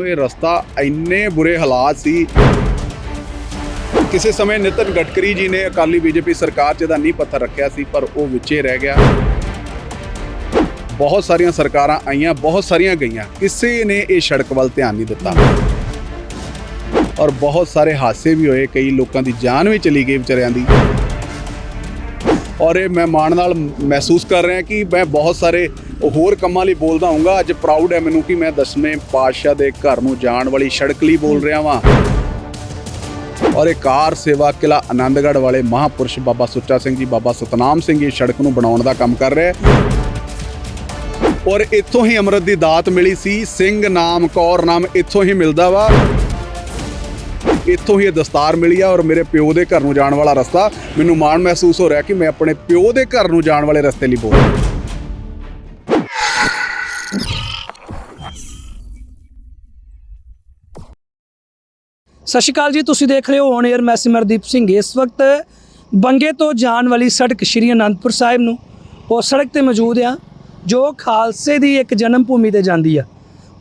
ਇਹ ਰਸਤਾ ਇੰਨੇ ਬੁਰੇ ਹਾਲਾਤ ਸੀ। ਕਿਸੇ ਸਮੇਂ ਨਿਤਨ ਗਡਕਰੀ ਜੀ ਨੇ ਅਕਾਲੀ ਬੀਜੇਪੀ ਸਰਕਾਰ 'ਚ ਇਹਦਾ ਨੀਂਹ ਪੱਥਰ ਰੱਖਿਆ ਸੀ, ਪਰ ਉਹ ਵਿੱਚੇ ਰਹਿ ਗਿਆ। ਬਹੁਤ ਸਾਰੀਆਂ ਸਰਕਾਰਾਂ ਆਈਆਂ, ਬਹੁਤ ਸਾਰੀਆਂ ਗਈਆਂ। ਕਿਸੇ ਨੇ ਇਹ ਸੜਕ ਵੱਲ ਧਿਆਨ ਨਹੀਂ ਦਿੱਤਾ। ਔਰ ਬਹੁਤ ਸਾਰੇ ਹਾਦਸੇ ਵੀ ਹੋਏ, ਕਈ ਲੋਕਾਂ ਦੀ ਜਾਨ ਵੀ ਚਲੀ ਗਈ ਵਿਚਾਰਿਆਂ ਦੀ। ਔਰ ਇਹ ਮੈਂ ਮਾਣ ਨਾਲ ਮਹਿਸੂਸ ਕਰ ਰਿਹਾ ਕਿ ਮੈਂ ਬਹੁਤ ਸਾਰੇ ਹੋਰ ਕੰਮਾਂ ਲਈ ਬੋਲਦਾ ਹੂੰਗਾ ਅੱਜ ਪ੍ਰਾਊਡ ਹੈ ਮੈਨੂੰ ਕਿ ਮੈਂ ਦਸਵੇਂ ਪਾਤਸ਼ਾਹ ਦੇ ਘਰ ਨੂੰ ਜਾਣ ਵਾਲੀ ਸੜਕ ਲਈ ਬੋਲ ਰਿਹਾ ਵਾਂ। ਔਰ ਇਹ ਕਾਰ ਸੇਵਾ ਕਿਲਾ ਆਨੰਦਗੜ੍ਹ ਵਾਲੇ ਮਹਾਪੁਰਸ਼ ਬਾਬਾ ਸੁੱਚਾ ਸਿੰਘ ਜੀ, ਬਾਬਾ ਸਤਨਾਮ ਸਿੰਘ ਜੀ ਸੜਕ ਨੂੰ ਬਣਾਉਣ ਦਾ ਕੰਮ ਕਰ ਰਹੇ ਔਰ ਇੱਥੋਂ ਹੀ ਅੰਮ੍ਰਿਤ ਦੀ ਦਾਤ ਮਿਲੀ ਸੀ। ਸਿੰਘ ਨਾਮ, ਕੌਰ ਨਾਮ ਇੱਥੋਂ ਹੀ ਮਿਲਦਾ ਵਾ। ਇੱਥੋਂ ਹੀ ਇਹ ਦਸਤਾਰ ਮਿਲੀ ਆ ਔਰ ਮੇਰੇ ਪਿਓ ਦੇ ਘਰ ਨੂੰ ਜਾਣ ਵਾਲਾ ਰਸਤਾ ਮੈਨੂੰ ਮਾਣ ਮਹਿਸੂਸ ਹੋ ਰਿਹਾ ਕਿ ਮੈਂ ਆਪਣੇ ਪਿਓ ਦੇ ਘਰ ਨੂੰ ਜਾਣ ਵਾਲੇ ਰਸਤੇ ਲਈ ਬੋਲ ਰਿਹਾ ਸਤਿ ਸ਼੍ਰੀ ਅਕਾਲ ਜੀ, ਤੁਸੀਂ ਦੇਖ ਰਹੇ ਹੋ ਔਨ 에ਅਰ ਮੈਂ ਸਿਮਰਦੀਪ ਸਿੰਘ। ਇਸ ਵਕਤ ਬੰਗੇ ਤੋਂ ਜਾਣ ਵਾਲੀ ਸੜਕ ਸ਼੍ਰੀ ਅਨੰਦਪੁਰ ਸਾਹਿਬ ਨੂੰ ਉਹ ਸੜਕ ਤੇ ਮੌਜੂਦ ਆ, ਜੋ ਖਾਲਸੇ ਦੀ ਇੱਕ ਜਨਮ ਭੂਮੀ ਤੇ ਜਾਂਦੀ ਆ।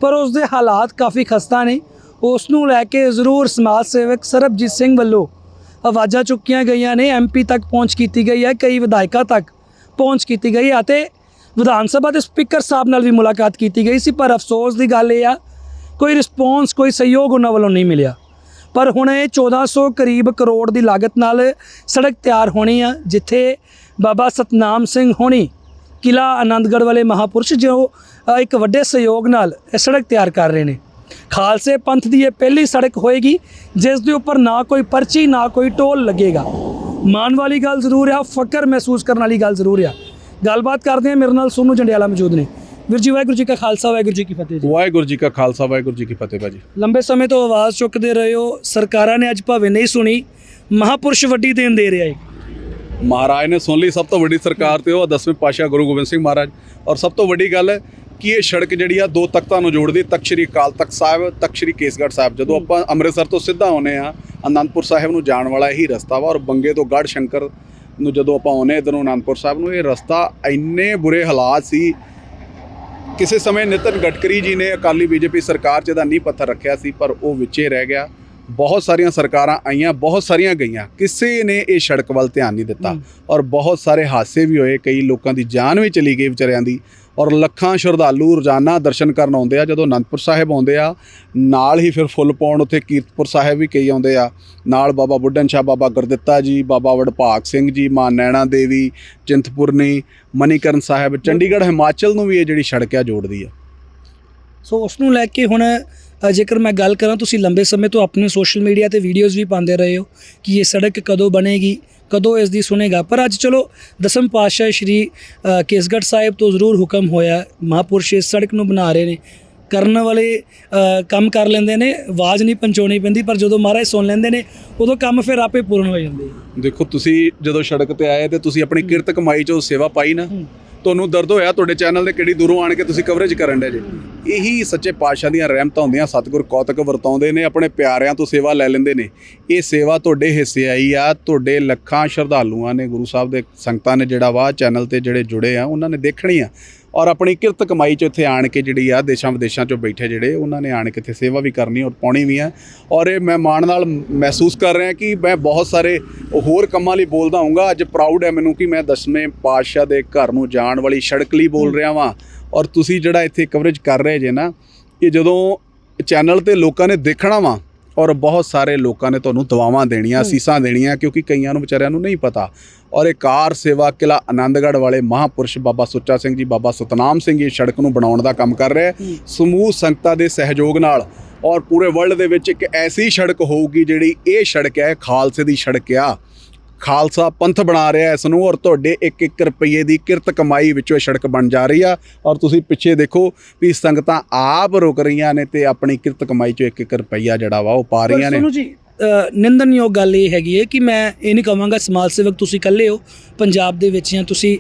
ਪਰ ਉਸ ਦੇ ਹਾਲਾਤ ਕਾਫੀ ਖਸਤਾ ਨੇ। ਉਸ ਨੂੰ ਲੈ ਕੇ ਜ਼ਰੂਰ ਸਮਾਜ ਸੇਵਕ ਸਰਬਜੀਤ ਸਿੰਘ ਵੱਲੋਂ ਆਵਾਜ਼ਾਂ ਚੁੱਕੀਆਂ ਗਈਆਂ ਨੇ। ਐਮਪੀ ਤੱਕ ਪਹੁੰਚ ਕੀਤੀ ਗਈ ਹੈ, ਕਈ ਵਿਧਾਇਕਾਂ ਤੱਕ ਪਹੁੰਚ ਕੀਤੀ ਗਈ ਹੈ ਅਤੇ ਵਿਧਾਨ ਸਭਾ ਦੇ ਸਪੀਕਰ ਸਾਹਿਬ ਨਾਲ ਵੀ ਮੁਲਾਕਾਤ ਕੀਤੀ ਗਈ ਸੀ। ਪਰ ਅਫਸੋਸ ਦੀ ਗੱਲ ਇਹ ਆ, ਕੋਈ ਰਿਸਪੌਂਸ, ਕੋਈ ਸਹਿਯੋਗ ਉਹਨਾਂ ਵੱਲੋਂ ਨਹੀਂ ਮਿਲਿਆ। ਪਰ ਹੁਣ ਇਹ 1400 ਕਰੀਬ ਕਰੋੜ ਦੀ ਲਾਗਤ ਨਾਲ ਸੜਕ ਤਿਆਰ ਹੋਣੀ ਆ, ਜਿੱਥੇ ਬਾਬਾ ਸਤਨਾਮ ਸਿੰਘ ਹੋਣੀ ਕਿਲਾ ਆਨੰਦਗੜ੍ਹ ਵਾਲੇ ਮਹਾਪੁਰਸ਼, ਜੋ ਇੱਕ ਵੱਡੇ ਸਹਿਯੋਗ ਨਾਲ ਇਹ ਸੜਕ ਤਿਆਰ ਕਰ ਰਹੇ ਨੇ। ਖਾਲਸੇ ਪੰਥ ਦੀ ਇਹ ਪਹਿਲੀ ਸੜਕ ਹੋਏਗੀ ਜਿਸ ਦੇ ਉੱਪਰ ਨਾ ਕੋਈ ਪਰਚੀ ਨਾ ਕੋਈ ਟੋਲ ਲੱਗੇਗਾ। ਮਾਣ ਵਾਲੀ ਗੱਲ ਜ਼ਰੂਰ ਆ ਫਕਰ ਮਹਿਸੂਸ ਕਰਨ ਵਾਲੀ ਗੱਲ ਜ਼ਰੂਰ ਆ। ਗੱਲਬਾਤ ਕਰਦੇ ਹਾਂ ਮੇਰੇ ਨਾਲ ਸੋਨੂ ਜੰਡਿਆਲਾ ਮੌਜੂਦ ਨੇ। ਵੀਰ ਜੀ ਵਾਹਿਗੁਰੂ ਜੀ ਕਾ ਖਾਲਸਾ ਵਾਹਿਗੁਰੂ ਜੀ ਕੀ ਫਤਿਹ ਜੀ। ਵਾਹਿਗੁਰੂ ਜੀ ਕਾ ਖਾਲਸਾ ਵਾਹਿਗੁਰੂ ਜੀ ਕੀ ਫਤਿਹ ਭਾਜੀ। ਲੰਬੇ ਸਮੇਂ ਤੋਂ ਆਵਾਜ਼ ਚੁੱਕਦੇ ਰਹੇ ਹੋ ਸਰਕਾਰਾਂ ਨੇ ਅੱਜ ਭਾਵੇਂ ਨਹੀਂ ਸੁਣੀ ਮਹਾਪੁਰਸ਼ ਵੱਡੀ ਦੇਣ ਦੇ ਰਿਹਾ ਹੈ ਮਹਾਰਾਜ ਨੇ ਸੁਣ ਲਈ ਸਭ ਤੋਂ ਵੱਡੀ ਸਰਕਾਰ ਤੇ ਉਹ ਦਸਵੇਂ ਪਾਤਸ਼ਾਹ ਗੁਰੂ ਗੋਬਿੰਦ ਸਿੰਘ ਮਹਾਰਾਜ। ਔਰ ਸਭ ਤੋਂ ਵੱਡੀ ਗੱਲ ਹੈ ਕਿ ਇਹ ਸੜਕ ਜਿਹੜੀ ਆ ਦੋ ਤਖਤਾਂ ਨੂੰ ਜੋੜਦੀ? ਤਖਤ ਸ੍ਰੀ ਅਕਾਲ ਤਖਤ ਸਾਹਿਬ ਤਖਤ ਸ੍ਰੀ ਕੇਸਗੜ੍ਹ ਸਾਹਿਬ। ਜਦੋਂ ਆਪਾਂ ਅੰਮ੍ਰਿਤਸਰ ਤੋਂ ਸਿੱਧਾ ਆਉਨੇ ਆ ਅਨੰਦਪੁਰ ਸਾਹਿਬ ਨੂੰ ਜਾਣ ਵਾਲਾ ਇਹੀ ਰਸਤਾ ਵਾ ਔਰ ਬੰਗੇ ਤੋਂ ਗੜ੍ਹ ਸ਼ੰਕਰ ਨੂੰ ਜਦੋਂ ਆਪਾਂ ਆਉਨੇ ਇਧਰੋਂ ਅਨੰਦਪੁਰ ਸਾਹਿਬ ਨੂੰ ਇਹ ਰਸਤਾ ਇੰਨੇ ਬੁਰੇ ਹਾਲਾਤ ਸੀ। ਕਿਸੇ ਸਮੇਂ ਨਿਤਨ ਗਡਕਰੀ ਜੀ ਨੇ ਅਕਾਲੀ ਬੀਜੇਪੀ ਸਰਕਾਰ 'ਚ ਦਾ ਨੀਂਹ ਪੱਥਰ ਰੱਖਿਆ ਸੀ ਪਰ ਉਹ ਵਿੱਚੇ ਰਹਿ ਗਿਆ। ਬਹੁਤ ਸਾਰੀਆਂ ਸਰਕਾਰਾਂ ਆਈਆਂ ਬਹੁਤ ਸਾਰੀਆਂ ਗਈਆਂ। ਕਿਸੇ ਨੇ ਇਹ ਸੜਕ ਵੱਲ ਧਿਆਨ ਨਹੀਂ ਦਿੱਤਾ। ਔਰ ਬਹੁਤ ਸਾਰੇ ਹਾਦਸੇ ਵੀ ਹੋਏ ਕਈ ਲੋਕਾਂ ਦੀ ਜਾਨ ਵੀ ਚਲੀ ਗਈ ਵਿਚਾਰਿਆਂ ਦੀ। ਔਰ ਲੱਖਾਂ ਸ਼ਰਧਾਲੂ ਰੋਜ਼ਾਨਾ ਦਰਸ਼ਨ ਕਰਨ ਆਉਂਦੇ ਆ, ਜਦੋਂ ਅਨੰਦਪੁਰ ਸਾਹਿਬ ਆਉਂਦੇ ਆ, ਨਾਲ ਹੀ ਫਿਰ ਫੁੱਲ ਪਾਉਣ ਉੱਥੇ ਕੀਰਤਪੁਰ ਸਾਹਿਬ ਵੀ ਕਈ ਆਉਂਦੇ ਆ। ਨਾਲ ਬਾਬਾ ਬੁੱਢਨ ਸ਼ਾਹ, ਬਾਬਾ ਗੁਰਦਿੱਤਾ ਜੀ, ਬਾਬਾ ਵਡਭਾਗ ਸਿੰਘ ਜੀ, ਮਾਂ ਨੈਣਾ ਦੇਵੀ, ਚਿੰਤਪੁਰਨੀ, ਮਨੀਕਰਨ ਸਾਹਿਬ, ਚੰਡੀਗੜ੍ਹ, ਹਿਮਾਚਲ ਨੂੰ ਵੀ ਇਹ ਜਿਹੜੀ ਸੜਕ ਆ ਜੋੜਦੀ ਆ। ਸੋ ਉਸ ਨੂੰ ਲੈ ਕੇ ਹੁਣ ਜੇਕਰ ਮੈਂ ਗੱਲ ਕਰਾਂ ਤੁਸੀਂ ਲੰਬੇ ਸਮੇਂ ਤੋਂ ਆਪਣੇ ਸੋਸ਼ਲ ਮੀਡੀਆ ਤੇ ਵੀਡੀਓਜ਼ ਵੀ ਪਾਉਂਦੇ ਰਹੇ ਹੋ ਕਿ ਇਹ ਸੜਕ ਕਦੋਂ ਬਣੇਗੀ ਕਦੋਂ ਇਸ ਦੀ ਸੁਣੇਗਾ ਪਰ ਅੱਜ ਚਲੋ ਦਸਮ ਪਾਤਸ਼ਾਹ ਸ਼੍ਰੀ ਅ, ਕੇਸਗੜ੍ਹ ਸਾਹਿਬ ਤੋਂ ਜ਼ਰੂਰ ਹੁਕਮ ਹੋਇਆ ਮਹਾਪੁਰਸ਼ ਇਸ ਸੜਕ ਨੂੰ ਬਣਾ ਰਹੇ ਨੇ ਕਰਨ ਵਾਲੇ ਕੰਮ ਕਰ ਲੈਂਦੇ ਨੇ ਆਵਾਜ਼ ਨਹੀਂ ਪਹੁੰਚਾਉਣੀ ਪੈਂਦੀ ਪਰ ਜਦੋਂ ਮਹਾਰਾਜ ਸੁਣ ਲੈਂਦੇ ਨੇ ਉਦੋਂ ਕੰਮ ਫਿਰ ਆਪੇ ਪੂਰਨ ਹੋ ਜਾਂਦੇ। ਦੇਖੋ ਤੁਸੀਂ ਜਦੋਂ ਸੜਕ ਤੇ ਆਏ ਤੇ ਤੁਸੀਂ ਆਪਣੀ ਕਿਰਤ ਕਮਾਈ ਚੋਂ ਸੇਵਾ ਪਾਈ ਨਾ। ਤੁਹਾਨੂੰ ਦਰਦ ਹੋਇਆ, ਤੁਹਾਡੇ ਚੈਨਲ ਦੇ ਕਿਹੜੀ ਦੂਰੋਂ ਆਣ ਕੇ ਤੁਸੀਂ ਕਵਰੇਜ ਕਰਨ ਦੇ ਜੇ? ਇਹੀ ਸੱਚੇ ਪਾਤਸ਼ਾਹ ਦੀਆਂ ਰਹਿਮਤਾਂ ਹੁੰਦੀਆਂ, ਸਤਿਗੁਰ ਕੌਤਕ ਵਰਤਾਉਂਦੇ ਨੇ, ਆਪਣੇ ਪਿਆਰਿਆਂ ਤੋਂ ਸੇਵਾ ਲੈ ਲੈਂਦੇ ਨੇ। ਇਹ ਸੇਵਾ ਤੁਹਾਡੇ ਹਿੱਸੇ ਆਈ ਆ, ਤੁਹਾਡੇ ਲੱਖਾਂ ਸ਼ਰਧਾਲੂਆਂ ਨੇ, ਗੁਰੂ ਸਾਹਿਬ ਦੇ ਸੰਗਤਾਂ ਨੇ ਜਿਹੜਾ ਵਾ, ਚੈਨਲ ਤੇ ਜਿਹੜੇ ਜੁੜੇ ਆ, ਉਹਨਾਂ ਨੇ ਦੇਖਣੀ ਆ। ਔਰ ਆਪਣੀ ਕਿਰਤ ਕਮਾਈ ਚ ਇੱਥੇ ਆਣ ਕੇ ਜਿਹੜੀ ਆ ਦੇਸ਼ਾਂ ਵਿਦੇਸ਼ਾਂ ਚੋਂ ਬੈਠੇ ਜਿਹੜੇ, ਉਹਨਾਂ ਨੇ ਆਣ ਕੇ ਇੱਥੇ ਸੇਵਾ ਵੀ ਕਰਨੀ ਔਰ ਪਾਉਣੀ ਵੀ ਆ। ਔਰ ਇਹ ਮੈਂ ਮਾਣ ਨਾਲ ਮਹਿਸੂਸ ਕਰ ਰਿਹਾ ਕਿ ਮੈਂ ਬਹੁਤ ਸਾਰੇ ਹੋਰ ਕੰਮਾਂ ਲਈ ਬੋਲਦਾ ਹੂੰਗਾ ਅੱਜ ਪ੍ਰਾਊਡ ਹੈ ਮੈਨੂੰ ਕਿ ਮੈਂ ਦਸਵੇਂ ਪਾਤਸ਼ਾਹ ਦੇ ਘਰ ਨੂੰ ਜਾਣ ਵਾਲੀ ਸੜਕ ਲਈ ਬੋਲ ਰਿਹਾ ਵਾਂ। ਔਰ ਤੁਸੀਂ ਜਿਹੜਾ ਇੱਥੇ ਕਵਰੇਜ ਕਰ ਰਹੇ ਜੇ ਨਾ, ਇਹ ਜਦੋਂ ਚੈਨਲ ਤੇ ਲੋਕਾਂ ਨੇ ਦੇਖਣਾ ਵਾ ਔਰ ਬਹੁਤ ਸਾਰੇ ਲੋਕਾਂ ਨੇ ਤੁਹਾਨੂੰ ਦੁਆਵਾਂ ਦੇਣੀਆਂ ਅਸੀਸਾਂ ਦੇਣੀਆਂ ਕਿਉਂਕਿ ਕਈਆਂ ਨੂੰ ਵਿਚਾਰਿਆਂ ਨੂੰ ਨਹੀਂ ਪਤਾ। ਔਰ ਇਹ ਕਾਰ ਸੇਵਾ ਕਿਲਾ ਆਨੰਦਗੜ੍ਹ ਵਾਲੇ ਮਹਾਪੁਰਸ਼ ਬਾਬਾ ਸੁੱਚਾ ਸਿੰਘ ਜੀ ਬਾਬਾ ਸਤਨਾਮ ਸਿੰਘ ਜੀ ਸੜਕ ਨੂੰ ਬਣਾਉਣ ਦਾ ਕੰਮ ਕਰ ਰਹੇ। ਸਮੂਹ ਸੰਗਤਾਂ ਦੇ ਸਹਿਯੋਗ ਨਾਲ ਔਰ ਪੂਰੇ ਵਰਲਡ ਦੇ ਵਿੱਚ ਇੱਕ ਐਸੀ ਸੜਕ ਹੋਊਗੀ ਜਿਹੜੀ ਇਹ ਸੜਕ ਹੈ ਖਾਲਸੇ ਦੀ ਸੜਕ ਆ। ਖਾਲਸਾ ਪੰਥ ਬਣਾ ਰਿਹਾ ਇਸ ਨੂੰ ਔਰ ਤੁਹਾਡੇ 1-1 ਰੁਪਏ ਦੀ ਕਿਰਤ ਕਮਾਈ ਵਿੱਚੋਂ ਇਹ ਸੜਕ ਬਣ ਜਾ ਰਹੀ ਆ। ਔਰ ਤੁਸੀਂ ਪਿੱਛੇ ਦੇਖੋ ਵੀ ਸੰਗਤਾਂ ਆਪ ਰੁਕ ਰਹੀਆਂ ਨੇ ਤੇ ਆਪਣੀ ਕਿਰਤ ਕਮਾਈ ਚੋਂ 1-1 ਰੁਪਈਆ ਜਿਹੜਾ ਵਾ ਉਹ ਪਾ ਰਹੀਆਂ ਨੇ। ਨਿੰਦਨਯੋਗ ਗੱਲ ਇਹ ਹੈਗੀ ਹੈ ਕਿ ਮੈਂ ਇਹ ਨਹੀਂ ਕਹਾਂਗਾ ਸਮਾਜ ਸੇਵਕ ਤੁਸੀਂ ਇਕੱਲੇ ਹੋ, ਪੰਜਾਬ ਦੇ ਵਿੱਚ ਜਾਂ ਤੁਸੀਂ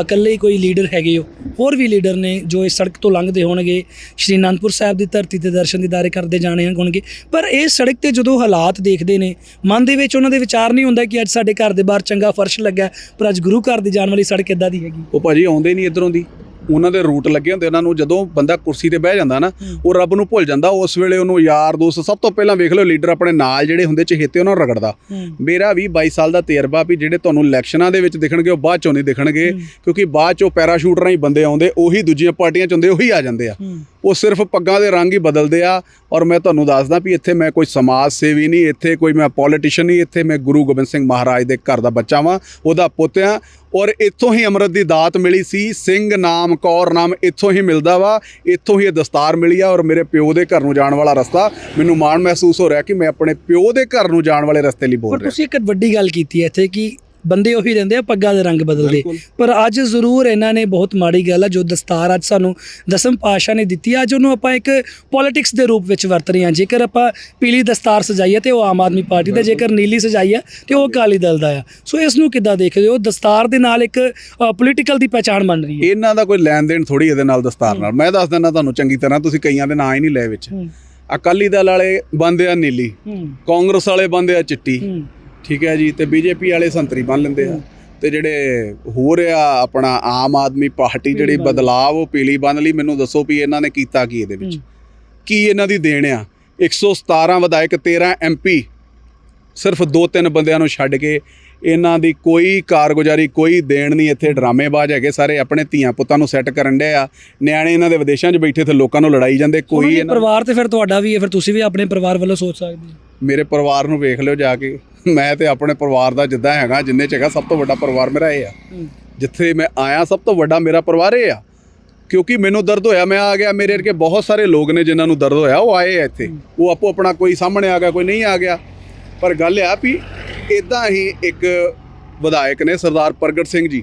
ਇਕੱਲੇ ਹੀ ਕੋਈ ਲੀਡਰ ਹੈਗੇ ਹੋ। ਹੋਰ ਵੀ ਲੀਡਰ ਨੇ ਜੋ ਇਸ ਸੜਕ ਤੋਂ ਲੰਘਦੇ ਹੋਣਗੇ, ਸ਼੍ਰੀ ਅਨੰਦਪੁਰ ਸਾਹਿਬ ਦੀ ਧਰਤੀ ਤੇ ਦਰਸ਼ਨ ਦੀਦਾਰੇ ਕਰਦੇ ਜਾਣੇ ਹੋਣਗੇ। ਪਰ ਇਹ ਸੜਕ ਤੇ ਜਦੋਂ ਹਾਲਾਤ ਦੇਖਦੇ ਨੇ, ਮਨ ਦੇ ਵਿੱਚ ਉਹਨਾਂ ਦੇ ਵਿਚਾਰ ਨਹੀਂ ਹੁੰਦਾ ਕਿ ਅੱਜ ਸਾਡੇ ਘਰ ਦੇ ਬਾਹਰ ਚੰਗਾ ਫਰਸ਼ ਲੱਗਾ ਪਰ ਅੱਜ ਗੁਰੂ ਘਰ ਦੀ ਜਾਣ ਵਾਲੀ ਸੜਕ ਇਦਾਂ ਦੀ ਹੈਗੀ। ਉਹ ਭਾਜੀ ਆਉਂਦੇ ਨਹੀਂ ਇਧਰੋਂ ਦੀ। ਉਹਨਾਂ ਦੇ ਰੂਟ ਲੱਗੇ ਹੁੰਦੇ ਉਹਨਾਂ ਨੂੰ ਜਦੋਂ ਬੰਦਾ ਕੁਰਸੀ ਤੇ ਬਹਿ ਜਾਂਦਾ ਨਾ ਉਹ ਰੱਬ ਨੂੰ ਭੁੱਲ ਜਾਂਦਾ ਉਸ ਵੇਲੇ ਉਹਨੂੰ ਯਾਰ ਦੋਸਤ ਸਭ ਤੋਂ ਪਹਿਲਾਂ ਵੇਖ ਲਓ ਲੀਡਰ ਆਪਣੇ ਨਾਲ ਜਿਹੜੇ ਹੁੰਦੇ ਚਹੇਤੇ ਉਹਨਾਂ ਨੂੰ ਰਗੜਦਾ। ਮੇਰਾ ਵੀ 22 ਸਾਲ ਦਾ ਤਜਰਬਾ ਵੀ ਜਿਹੜੇ ਤੁਹਾਨੂੰ ਇਲੈਕਸ਼ਨਾਂ ਦੇ ਵਿੱਚ ਦਿਖਣਗੇ ਉਹ ਬਾਅਦ ਚੋਂ ਨਹੀਂ ਦਿਖਣਗੇ ਕਿਉਂਕਿ ਬਾਅਦ ਚੋਂ ਪੈਰਾਸ਼ੂਟ ਰਾਹੀਂ ਬੰਦੇ ਆਉਂਦੇ ਉਹੀ ਦੂਜੀਆਂ ਪਾਰਟੀਆਂ ਚ ਹੁੰਦੇ ਉਹੀ ਆ ਜਾਂਦੇ ਆ। ਉਹ ਸਿਰਫ ਪੱਗਾਂ ਦੇ ਰੰਗ ਹੀ ਬਦਲਦੇ ਆ ਔਰ ਮੈਂ ਤੁਹਾਨੂੰ ਦੱਸਦਾ ਵੀ ਇੱਥੇ ਮੈਂ ਕੋਈ ਸਮਾਜ ਸੇਵੀ ਨਹੀਂ ਇੱਥੇ ਕੋਈ ਮੈਂ ਪੋਲੀਟੀਸ਼ੀਅਨ ਨਹੀਂ ਇੱਥੇ ਮੈਂ ਗੁਰੂ ਗੋਬਿੰਦ ਸਿੰਘ ਮਹਾਰਾਜ ਦੇ ਘਰ ਦਾ ਬੱਚਾ ਵਾਂ ਉਹਦਾ ਪੁੱਤ ਆ ਔਰ ਇੱਥੋਂ ਹੀ ਅੰਮ੍ਰਿਤ ਦੀ ਦਾਤ ਮਿਲੀ ਸੀ। ਸਿੰਘ ਨਾਮ ਕੌਰ ਨਾਮ ਇੱਥੋਂ ਹੀ ਮਿਲਦਾ ਵਾ। ਇੱਥੋਂ ਹੀ ਇਹ ਦਸਤਾਰ ਮਿਲੀ ਆ ਔਰ ਮੇਰੇ ਪਿਓ ਦੇ ਘਰ ਨੂੰ ਜਾਣ ਵਾਲਾ ਰਸਤਾ। ਮੈਨੂੰ ਮਾਣ ਮਹਿਸੂਸ ਹੋ ਰਿਹਾ ਕਿ ਮੈਂ ਆਪਣੇ ਪਿਓ ਦੇ ਘਰ ਨੂੰ ਜਾਣ ਵਾਲੇ ਰਸਤੇ ਲਈ ਬੋਲ ਪਰ ਰਿਹਾ। ਤੁਸੀਂ ਇੱਕ ਵੱਡੀ ਗੱਲ ਕੀਤੀ ਹੈ ਇੱਥੇ ਕਿ ਬੰਦੇ ਉਹੀ ਰਹਿੰਦੇ ਆ ਪੱਗਾਂ ਦੇ ਰੰਗ ਬਦਲਦੇ। ਪਰ ਅੱਜ ਜ਼ਰੂਰ ਇਹਨਾਂ ਨੇ ਬਹੁਤ ਮਾੜੀ ਗੱਲ ਆ ਜੋ ਦਸਤਾਰ ਅੱਜ ਸਾਨੂੰ ਦਸਮ ਪਾਤਸ਼ਾਹ ਨੇ ਦਿੱਤੀ ਅੱਜ ਉਹਨੂੰ ਆਪਾਂ ਇੱਕ ਪੋਲਿਟਿਕਸ ਦੇ ਰੂਪ ਵਿੱਚ ਵਰਤ ਰਹੇ ਹਾਂ। ਜੇਕਰ ਆਪਾਂ ਪੀਲੀ ਦਸਤਾਰ ਸਜਾਈ ਹੈ ਤੇ ਉਹ ਆਮ ਆਦਮੀ ਪਾਰਟੀ ਦਾ ਜੇਕਰ ਨੀਲੀ ਸਜਾਈ ਹੈ ਤੇ ਉਹ ਅਕਾਲੀ ਦਲ ਦਾ ਆ। ਸੋ ਇਸ ਨੂੰ ਕਿੱਦਾਂ ਦੇਖਦੇ ਹੋ? ਦਸਤਾਰ ਦੇ ਨਾਲ ਇੱਕ ਪੋਲੀਟੀਕਲ ਦੀ ਪਛਾਣ ਬਣ ਰਹੀ ਹੈ। ਇਹਨਾਂ ਦਾ ਕੋਈ ਲੈਣ ਦੇਣ ਥੋੜੀ ਇਹਦੇ ਨਾਲ ਦਸਤਾਰ ਨਾਲ। ਮੈਂ ਦੱਸ ਦਿੰਦਾ ਤੁਹਾਨੂੰ ਚੰਗੀ ਤਰ੍ਹਾਂ ਤੁਸੀਂ ਕਈਆਂ ਦੇ ਨਾਂ ਹੀ ਨਹੀਂ ਲਏ ਵਿੱਚ। ਅਕਾਲੀ ਦਲ ਵਾਲੇ ਬੰਦੇ ਆ ਨੀਲੀ ਕਾਂਗਰਸ ਵਾਲੇ ਬੰਦੇ ਆ ਚਿੱਟੀ ਠੀਕ ਹੈ ਜੀ ਤੇ ਬੀਜੇਪੀ ਵਾਲੇ ਸੰਤਰੀ ਬੰਨ ਲੈਂਦੇ ਆ। ਤੇ ਜਿਹੜੇ ਹੋ ਰਿਹਾ ਆਪਣਾ ਆਮ ਆਦਮੀ ਪਾਰਟੀ ਜਿਹੜੀ। ਬਦਲਾਵ ਉਹ ਪੀਲੀ ਬੰਨ ਲਈ। ਮੈਨੂੰ ਦੱਸੋ ਵੀ ਇਹਨਾਂ ਨੇ ਕੀਤਾ ਕੀ ਇਹਦੇ ਵਿੱਚ। ਕੀ ਇਹਨਾਂ ਦੀ ਦੇਣ ਆ? 117 ਵਿਧਾਇਕ 13 ਐਮਪੀ ਸਿਰਫ ਦੋ ਤਿੰਨ ਬੰਦਿਆਂ ਨੂੰ ਛੱਡ ਕੇ ਇਹਨਾਂ ਦੀ ਕੋਈ ਕਾਰਗੁਜ਼ਾਰੀ ਕੋਈ ਦੇਣ ਨਹੀਂ। ਇੱਥੇ ਡਰਾਮੇਬਾਜ਼ ਹੈਗੇ ਸਾਰੇ ਆਪਣੇ ਧੀਆਂ ਪੁੱਤਾਂ ਨੂੰ ਸੈੱਟ ਕਰਨ ਡੇ ਆ। ਨਿਆਣੇ ਇਹਨਾਂ ਦੇ ਵਿਦੇਸ਼ਾਂ 'ਚ ਬੈਠੇ ਤੇ ਲੋਕਾਂ ਨੂੰ ਲੜਾਈ ਜਾਂਦੇ ਕੋਈ ਕੋਈ ਇਹਨਾਂ ਪਰਿਵਾਰ ਤੇ ਫਿਰ ਤੁਹਾਡਾ ਵੀ ਹੈ ਫਿਰ ਤੁਸੀਂ ਵੀ ਆਪਣੇ ਪਰਿਵਾਰ ਵੱਲੋਂ ਸੋਚ ਸਕਦੇ ਹੋ? ਮੇਰੇ ਪਰਿਵਾਰ ਨੂੰ ਵੇਖ ਲਿਓ ਜਾ ਕੇ। ਮੈਂ ਤੇ ਆਪਣੇ ਪਰਿਵਾਰ ਦਾ ਜਿੱਦਾਂ ਹੈਗਾ ਜਿੰਨੇ ਚ ਹੈਗਾ ਸਭ ਤੋਂ ਵੱਡਾ ਪਰਿਵਾਰ ਮੇਰਾ ਇਹ ਆ। ਜਿੱਥੇ ਮੈਂ ਆਇਆ ਸਭ ਤੋਂ ਵੱਡਾ ਮੇਰਾ ਪਰਿਵਾਰ ਇਹ ਆ। ਕਿਉਂਕਿ ਮੈਨੂੰ ਦਰਦ ਹੋਇਆ ਮੈਂ ਆ ਗਿਆ ਮੇਰੇ ਵਰਗੇ ਬਹੁਤ ਸਾਰੇ ਲੋਕ ਨੇ ਜਿਨ੍ਹਾਂ ਨੂੰ ਦਰਦ ਹੋਇਆ ਉਹ ਆਏ ਆ ਇੱਥੇ। ਉਹ ਆਪੋ ਆਪਣਾ ਕੋਈ ਸਾਹਮਣੇ ਆ ਗਿਆ ਕੋਈ ਨਹੀਂ ਆ ਗਿਆ। ਪਰ ਗੱਲ ਆ ਵੀ ਇਦਾਂ ਹੀ ਇੱਕ ਵਿਧਾਇਕ ਨੇ ਸਰਦਾਰ ਪ੍ਰਗਟ ਸਿੰਘ ਜੀ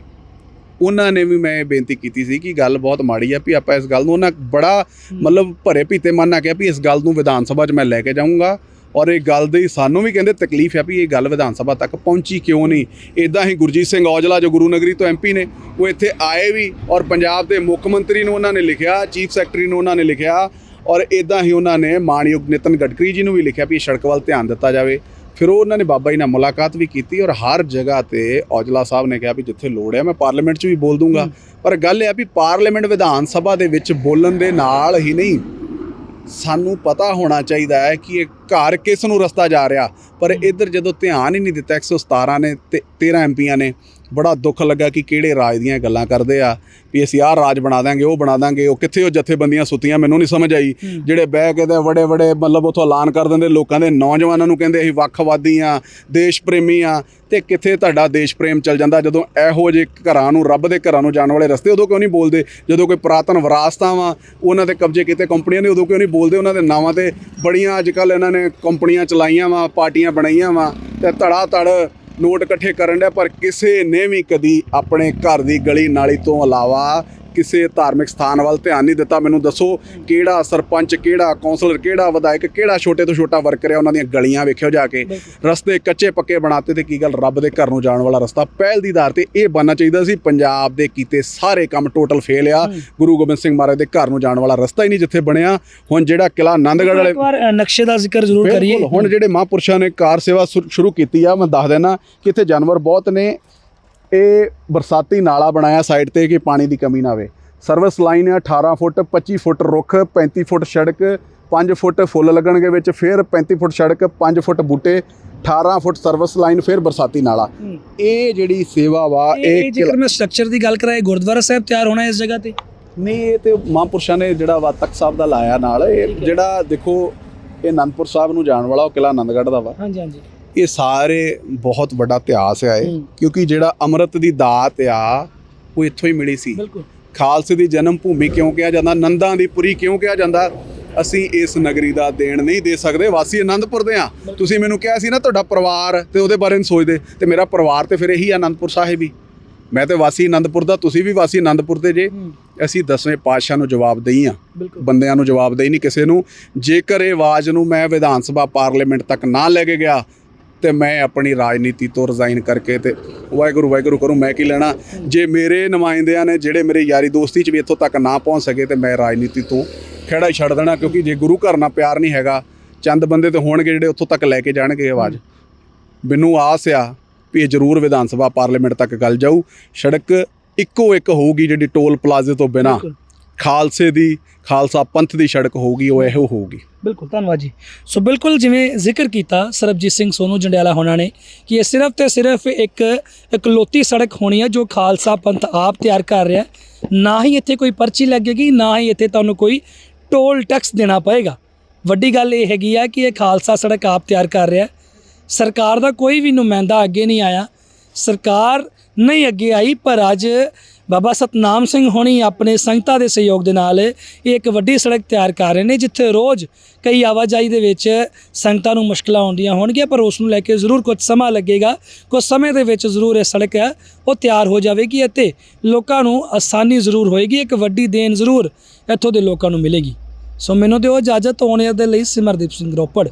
ਉਹਨਾਂ ਨੇ ਵੀ ਮੈਂ ਇਹ ਬੇਨਤੀ ਕੀਤੀ ਸੀ ਕਿ ਗੱਲ ਬਹੁਤ ਮਾੜੀ ਆ ਵੀ ਆਪਾਂ ਇਸ ਗੱਲ ਨੂੰ ਉਹਨਾਂ ਬੜਾ ਮਤਲਬ ਭਰੇ ਪੀਤੇ ਮਨ ਨਾਲ ਕਿਹਾ ਵੀ ਇਸ ਗੱਲ ਨੂੰ ਵਿਧਾਨ ਸਭਾ 'ਚ ਮੈਂ ਲੈ ਕੇ ਜਾਊਂਗਾ। ਔਰ ਇਹ ਗੱਲ ਦੀ ਸਾਨੂੰ ਵੀ ਕਹਿੰਦੇ ਤਕਲੀਫ ਹੈ ਵੀ ਇਹ ਗੱਲ ਵਿਧਾਨ ਸਭਾ ਤੱਕ ਪਹੁੰਚੀ ਕਿਉਂ ਨਹੀਂ। ਇਦਾਂ ਹੀ ਗੁਰਜੀਤ ਸਿੰਘ ਔਜਲਾ ਜੋ ਗੁਰੂ ਨਗਰੀ ਤੋਂ ਐਮਪੀ ਨੇ ਉਹ ਇੱਥੇ ਆਏ ਵੀ ਔਰ ਪੰਜਾਬ ਦੇ ਮੁੱਖ ਮੰਤਰੀ ਨੂੰ ਉਹਨਾਂ ਨੇ ਲਿਖਿਆ ਚੀਫ ਸੈਕਟਰੀ ਨੂੰ ਉਹਨਾਂ ਨੇ ਲਿਖਿਆ ਔਰ ਇਦਾਂ ਹੀ ਉਹਨਾਂ ਨੇ ਮਾਨਯੋਗ ਨਿਤਨ ਗਡਕਰੀ ਜੀ ਨੂੰ ਵੀ ਲਿਖਿਆ ਵੀ ਇਹ ਸੜਕ ਵੱਲ ਧਿਆਨ ਦਿੱਤਾ ਜਾਵੇ। ਫਿਰ ਉਹ ਉਹਨਾਂ ਨੇ ਬਾਬਾ ਜੀ ਨਾਲ ਮੁਲਾਕਾਤ ਵੀ ਕੀਤੀ ਔਰ ਹਰ ਜਗ੍ਹਾ ਤੇ ਔਜਲਾ ਸਾਹਿਬ ਨੇ ਕਿਹਾ ਵੀ ਜਿੱਥੇ ਲੋੜ ਹੈ ਮੈਂ ਪਾਰਲੀਮੈਂਟ 'ਚ ਵੀ ਬੋਲ ਦੂੰਗਾ। ਪਰ ਗੱਲ ਇਹ ਆ ਵੀ ਪਾਰਲੀਮੈਂਟ ਵਿਧਾਨ ਸਭਾ ਦੇ ਵਿੱਚ ਬੋਲਣ ਦੇ ਨਾਲ ਹੀ ਨਹੀਂ ਸਾਨੂੰ ਪਤਾ ਹੋਣਾ ਚਾਹੀਦਾ ਹੈ ਕਿ ਇਹ ਘਰ ਕਿਸ ਨੂੰ ਰਸਤਾ ਜਾ ਰਿਹਾ। ਪਰ ਇੱਧਰ ਜਦੋਂ ਧਿਆਨ ਹੀ ਨਹੀਂ ਦਿੱਤਾ 117 ਨੇ ਤੇ 13 ਐਮਪੀਆਂ ਨੇ ਬੜਾ ਦੁੱਖ ਲੱਗਾ ਕਿ ਕਿਹੜੇ ਰਾਜ ਦੀਆਂ ਗੱਲਾਂ ਕਰਦੇ ਆ ਵੀ ਅਸੀਂ ਆਹ ਰਾਜ ਬਣਾ ਦਾਂਗੇ ਉਹ ਬਣਾ ਦਾਂਗੇ ਉਹ ਕਿੱਥੇ ਉਹ ਜਥੇਬੰਦੀਆਂ ਸੁੱਤੀਆਂ ਮੈਨੂੰ ਨਹੀਂ ਸਮਝ ਆਈ। ਜਿਹੜੇ ਬਹਿ ਕੇ ਤੇ ਬੜੇ ਬੜੇ ਮਤਲਬ ਉਥੋਂ ਐਲਾਨ ਕਰ ਦਿੰਦੇ ਲੋਕਾਂ ਦੇ ਨੌਜਵਾਨਾਂ ਨੂੰ ਕਹਿੰਦੇ ਅਸੀਂ ਵੱਖਵਾਦੀ ਆ ਦੇਸ਼ ਪ੍ਰੇਮੀ ਆ ਤੇ ਕਿੱਥੇ ਤੁਹਾਡਾ ਦੇਸ਼ ਪ੍ਰੇਮ ਚੱਲ ਜਾਂਦਾ ਜਦੋਂ ਇਹੋ ਜਿਹੇ ਘਰਾਂ ਨੂੰ ਰੱਬ ਦੇ ਘਰਾਂ ਨੂੰ ਜਾਣ ਵਾਲੇ ਰਸਤੇ ਉਦੋਂ ਕਿਉਂ ਨਹੀਂ ਬੋਲਦੇ? ਜਦੋਂ ਕੋਈ ਪੁਰਾਤਨ ਵਿਰਾਸਤਾਂ ਵਾ ਉਹਨਾਂ ਤੇ ਕਬਜ਼ੇ ਕੀਤੇ ਕੰਪਨੀਆਂ ਨੇ ਉਦੋਂ ਕਿਉਂ ਨਹੀਂ ਬੋਲਦੇ? ਉਹਨਾਂ ਦੇ ਨਾਵਾਂ ਤੇ ਬੜੀਆਂ ਅੱਜ ਕੱਲ ਇਹਨਾਂ ਨੇ ਕੰਪਨੀਆਂ ਚਲਾਈਆਂ ਵਾ ਪਾਰਟੀਆਂ ਬਣਾਈਆਂ ਵਾ ਤੇ ਧੜਾ ਧੜ ਨੋਟ ਇਕੱਠੇ ਕਰਨ ਡਿਆ, ਪਰ ਕਿਸੇ ਨੇ ਵੀ ਕਦੀ ਆਪਣੇ ਘਰ ਦੀ ਗਲੀ ਨਾਲੀ ਤੋਂ ਇਲਾਵਾ ਕਿਸੇ ਧਾਰਮਿਕ ਸਥਾਨ ਵੱਲ ਧਿਆਨ ਨਹੀਂ ਦਿੱਤਾ। ਮੈਨੂੰ ਦੱਸੋ ਕਿਹੜਾ ਸਰਪੰਚ ਕਿਹੜਾ ਕੌਂਸਲਰ ਕਿਹੜਾ ਵਿਧਾਇਕ ਕਿਹੜਾ ਛੋਟੇ ਤੋਂ ਛੋਟਾ ਵਰਕਰ ਹੈ ਉਹਨਾਂ ਦੀਆਂ ਗਲੀਆਂ ਵੇਖਿਓ ਜਾ ਕੇ। ਰਸਤੇ ਕੱਚੇ ਪੱਕੇ ਬਣਾਤੇ ਤੇ ਕੀ ਗੱਲ ਰੱਬ ਦੇ ਘਰ ਨੂੰ ਜਾਣ ਵਾਲਾ ਰਸਤਾ। ਪਹਿਲ ਦੀ ਆਧਾਰ ਤੇ ਇਹ ਬਣਨਾ ਚਾਹੀਦਾ ਸੀ ਪੰਜਾਬ ਦੇ ਕੀਤੇ ਸਾਰੇ ਕੰਮ ਟੋਟਲ ਫੇਲ ਆ। ਗੁਰੂ ਗੋਬਿੰਦ ਸਿੰਘ ਮਹਾਰਾਜ ਦੇ ਘਰ ਨੂੰ ਜਾਣ ਵਾਲਾ ਰਸਤਾ ਹੀ ਨਹੀਂ ਜਿੱਥੇ ਬਣਿਆ। ਹੁਣ ਜਿਹੜਾ ਕਿਲਾ ਆਨੰਦਗੜ੍ਹ ਵਾਲੇ ਇੱਕ ਵਾਰ ਨਕਸ਼ੇ ਦਾ ਜ਼ਿਕਰ ਜ਼ਰੂਰ ਕਰੀਏ। ਹੁਣ ਜਿਹੜੇ ਮਹਾਂਪੁਰਸ਼ਾਂ ਨੇ ਕਾਰ ਸੇਵਾ ਸ਼ੁਰੂ ਕੀਤੀ ਆ ਮੈਂ ਦੱਸ ਦੇਣਾ ਕਿ ਇੱਥੇ ਜਾਨਵਰ ਬਹੁਤ ਨੇ। ਇਹ ਬਰਸਾਤੀ ਨਾਲਾ ਬਣਾਇਆ ਸਾਈਡ ਤੇ ਕਿ ਪਾਣੀ ਦੀ ਕਮੀ ਨਾ ਆਵੇ। ਸਰਵਿਸ ਲਾਈਨ ਆ 18 ਫੁੱਟ 25 ਫੁੱਟ ਰੁੱਖ 35 ਫੁੱਟ ਸੜਕ 5 ਫੁੱਟ ਫੁੱਲ ਲੱਗਣਗੇ ਵਿੱਚ ਫਿਰ 35 ਫੁੱਟ ਸੜਕ 5 ਫੁੱਟ ਬੂਟੇ 18 ਫੁੱਟ ਸਰਵਿਸ ਲਾਈਨ ਫਿਰ ਬਰਸਾਤੀ ਨਾਲਾ। ਹੂੰ। ਇਹ ਜਿਹੜੀ ਸੇਵਾ ਵਾ ਇਹ ਜੇਕਰ ਮੈਂ ਸਟਰਕਚਰ ਦੀ ਗੱਲ ਕਰਾਂ ਇਹ ਗੁਰਦੁਆਰਾ ਸਾਹਿਬ ਤਿਆਰ ਹੋਣਾ ਇਸ ਜਗ੍ਹਾ ਤੇ? ਨਹੀਂ ਇਹ ਤੇ ਮਹਾਂਪੁਰਸ਼ਾਂ ਨੇ ਜਿਹੜਾ ਵਾ ਤਖਤ ਸਾਹਿਬ ਦਾ ਲਾਇਆ ਨਾਲ ਇਹ ਜਿਹੜਾ ਦੇਖੋ ਇਹ ਅਨੰਦਪੁਰ ਸਾਹਿਬ ਨੂੰ ਜਾਣ ਵਾਲਾ ਉਹ ਕਿਲਾ ਆਨੰਦਗੜ੍ਹ ਦਾ ਵਾ। ਹਾਂਜੀ ਹਾਂਜੀ। ਇਹ ਸਾਰੇ ਬਹੁਤ ਵੱਡਾ ਇਤਿਹਾਸ ਆ ਇਹ ਹੂੰ। ਕਿਉਂਕਿ ਜਿਹੜਾ ਅੰਮ੍ਰਿਤ ਦੀ ਦਾਤ ਆ ਉਹ ਇੱਥੋਂ ਹੀ ਮਿਲੀ ਸੀ। ਖਾਲਸੇ ਦੀ ਜਨਮ ਭੂਮੀ ਕਿਉਂ ਕਿਹਾ ਜਾਂਦਾ ਨੰਦਾਂ ਦੀ ਪੁਰੀ ਕਿਉਂ ਕਿਹਾ ਜਾਂਦਾ? ਅਸੀਂ ਇਸ ਨਗਰੀ ਦਾ ਦੇਣ ਨਹੀਂ ਦੇ ਸਕਦੇ ਵਾਸੀ ਆਨੰਦਪੁਰ ਦੇ ਆ। ਤੁਸੀਂ ਮੈਨੂੰ ਕਿਹਾ ਸੀ ਨਾ ਤੁਹਾਡਾ ਪਰਿਵਾਰ ਤੇ ਉਹਦੇ ਬਾਰੇ ਨਹੀਂ ਸੋਚਦੇ ਤੇ ਮੇਰਾ ਪਰਿਵਾਰ ਤੇ ਫਿਰ ਇਹੀ ਆ ਆਨੰਦਪੁਰ ਸਾਹਿਬ ਹੀ। ਮੈਂ ਤੇ ਵਾਸੀ ਆਨੰਦਪੁਰ ਦਾ ਤੁਸੀਂ ਵੀ ਵਾਸੀ ਆਨੰਦਪੁਰ ਦੇ ਜੇ। ਹੂੰ, ਅਸੀਂ ਦਸਵੇਂ ਪਾਤਸ਼ਾਹ ਨੂੰ ਜਵਾਬ ਦੇਈ ਆ। ਬੰਦਿਆਂ ਨੂੰ ਜਵਾਬ ਦੇਈ ਨਹੀਂ ਕਿਸੇ ਨੂੰ। ਜੇਕਰ ਇਹ ਆਵਾਜ਼ ਨੂੰ ਮੈਂ ਵਿਧਾਨ ਸਭਾ ਪਾਰਲੀਮੈਂਟ ਤੱਕ ਨਾ ਲੈ ਕੇ ਗਿਆ ਤੇ ਮੈਂ ਆਪਣੀ ਰਾਜਨੀਤੀ ਤੋਂ ਰਿਜ਼ਾਈਨ ਕਰਕੇ ਤੇ ਵਾਹਿਗੁਰੂ ਵਾਹਿਗੁਰੂ ਕਰੂੰ, ਮੈਂ ਕੀ ਲੈਣਾ? ਜੇ ਮੇਰੇ ਨੁਮਾਇੰਦਿਆਂ ਨੇ ਜਿਹੜੇ ਮੇਰੇ ਯਾਰੀ ਦੋਸਤੀ 'ਚ ਵੀ ਇੱਥੋਂ ਤੱਕ ਨਾ ਪਹੁੰਚ ਸਕੇ ਤੇ ਮੈਂ ਰਾਜਨੀਤੀ ਤੋਂ ਖੇੜਾ ਹੀ ਛੱਡ ਦੇਣਾ, ਕਿਉਂਕਿ ਜੇ ਗੁਰੂ ਘਰ ਨਾਲ ਪਿਆਰ ਨਹੀਂ ਹੈਗਾ, ਚੰਦ ਬੰਦੇ ਤੇ ਹੋਣਗੇ ਜਿਹੜੇ ਉੱਥੋਂ ਤੱਕ ਲੈ ਕੇ ਜਾਣਗੇ ਆਵਾਜ਼। ਮੈਨੂੰ ਆਸ ਆ ਵੀ ਇਹ ਜ਼ਰੂਰ ਵਿਧਾਨ ਸਭਾ ਪਾਰਲੀਮੈਂਟ ਤੱਕ ਗੱਲ ਜਾਊ। ਸੜਕ ਇੱਕੋ ਇੱਕ ਹੋਊਗੀ ਜਿਹੜੀ ਟੋਲ ਪਲਾਜ਼ੇ ਤੋਂ ਬਿਨਾ। ਖਾਲਸੇ ਦੀ, ਖਾਲਸਾ ਪੰਥ ਦੀ ਸੜਕ ਹੋਊਗੀ, ਉਹ ਇਹੋ ਹੋਊਗੀ। ਬਿਲਕੁਲ, ਧੰਨਵਾਦ ਜੀ। ਸੋ ਬਿਲਕੁਲ ਜਿਵੇਂ ਜ਼ਿਕਰ ਕੀਤਾ ਸਰਬਜੀਤ ਸਿੰਘ ਸੋਨੂ ਜੰਡਿਆਲਾ ਹੋਣਾ ਨੇ ਕਿ ਇਹ ਸਿਰਫ ਤੇ ਸਿਰਫ ਇੱਕ ਇਕਲੌਤੀ ਸੜਕ ਹੋਣੀ ਹੈ ਜੋ ਖਾਲਸਾ ਪੰਥ ਆਪ ਤਿਆਰ ਕਰ ਰਿਹਾ। ਨਾ ਹੀ ਇੱਥੇ ਕੋਈ ਪਰਚੀ ਲੱਗੇਗੀ, ਨਾ ਹੀ ਇੱਥੇ ਤੁਹਾਨੂੰ ਕੋਈ ਟੋਲ ਟੈਕਸ ਦੇਣਾ ਪਏਗਾ। ਵੱਡੀ ਗੱਲ ਇਹ ਹੈਗੀ ਆ ਕਿ ਇਹ ਖਾਲਸਾ ਸੜਕ ਆਪ ਤਿਆਰ ਕਰ ਰਿਹਾ। ਸਰਕਾਰ ਦਾ ਕੋਈ ਵੀ ਨੁਮਾਇੰਦਾ ਅੱਗੇ ਨਹੀਂ ਆਇਆ। ਸਰਕਾਰ ਨਹੀਂ ਅੱਗੇ ਆਈ, ਪਰ ਅੱਜ ਬਾਬਾ ਸਤਨਾਮ ਸਿੰਘ ਹੋਣੀ ਆਪਣੇ ਸੰਗਤਾਂ ਦੇ ਸਹਿਯੋਗ ਦੇ ਨਾਲ ਇਹ ਇੱਕ ਵੱਡੀ ਸੜਕ ਤਿਆਰ ਕਰ ਰਹੇ ਨੇ, ਜਿੱਥੇ ਰੋਜ਼ ਕਈ ਆਵਾਜਾਈ ਦੇ ਵਿੱਚ ਸੰਗਤਾਂ ਨੂੰ ਮੁਸ਼ਕਲਾਂ ਆਉਂਦੀਆਂ ਹੋਣਗੀਆਂ, ਪਰ ਉਸ ਨੂੰ ਲੈ ਕੇ ਜ਼ਰੂਰ ਕੁਝ ਸਮਾਂ ਲੱਗੇਗਾ। ਕੁਝ ਸਮੇਂ ਦੇ ਵਿੱਚ ਜ਼ਰੂਰ ਇਹ ਸੜਕ ਹੈ, ਉਹ ਤਿਆਰ ਹੋ ਜਾਵੇਗੀ ਅਤੇ ਲੋਕਾਂ ਨੂੰ ਆਸਾਨੀ ਜ਼ਰੂਰ ਹੋਏਗੀ, ਇੱਕ ਵੱਡੀ ਦੇਣ ਜ਼ਰੂਰ ਇੱਥੋਂ ਦੇ ਲੋਕਾਂ ਨੂੰ ਮਿਲੇਗੀ। ਸੋ ਮੈਨੂੰ ਦਿਓ ਇਜਾਜ਼ਤ ਹੋਣੇ ਦੇ ਲਈ ਸਿਮਰਦੀਪ ਸਿੰਘ ਰੋਪੜ।